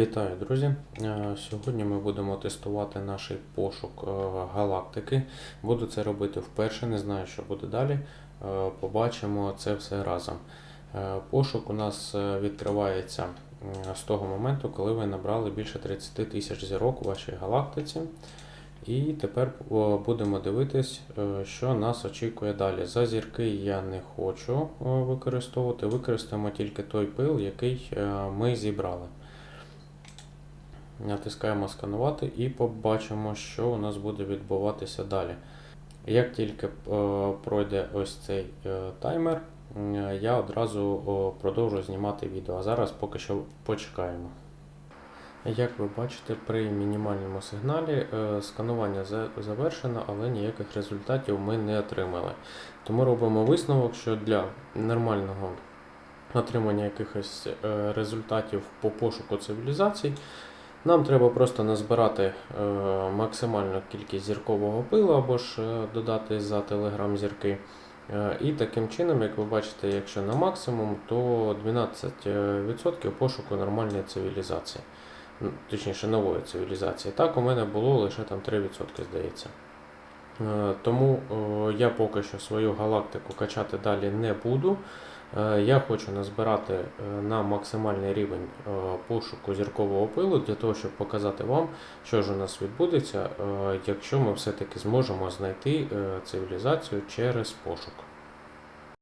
Вітаю, друзі! Е, Сьогодні ми будемо тестувати наш пошук е, галактики. Буду це робити вперше, не знаю, що буде далі. Е, Побачимо це все разом. Пошук у нас відкривається з того моменту, коли ви набрали більше 30 тисяч зірок у вашій галактиці. І тепер будемо дивитись, що нас очікує далі. За зірки я не хочу використовувати, використаємо тільки той пил, який ми зібрали. Натискаємо сканувати і побачимо, що у нас буде відбуватися далі. Як тільки е, пройде ось цей е, таймер, я одразу продовжу знімати відео. А зараз поки що почекаємо. Як ви бачите, при мінімальному сигналі е, сканування завершено, але ніяких результатів ми не отримали. Тому робимо висновок, що для нормального отримання якихось е, результатів по пошуку цивілізацій нам треба просто назбирати е, максимальну кількість зіркового пилу або ж е, додати за телеграм зірки. Е, і таким чином, як ви бачите, якщо на максимум, то 12% пошуку нормальної цивілізації. Точніше, нової цивілізації. Так, у мене було лише там 3%, здається. Е, Тому е, я поки що свою галактику качати далі не буду. Е, Я хочу назбирати на максимальний рівень пошуку зіркового пилу для того, щоб показати вам, що ж у нас відбудеться, якщо ми все-таки зможемо знайти цивілізацію через пошук.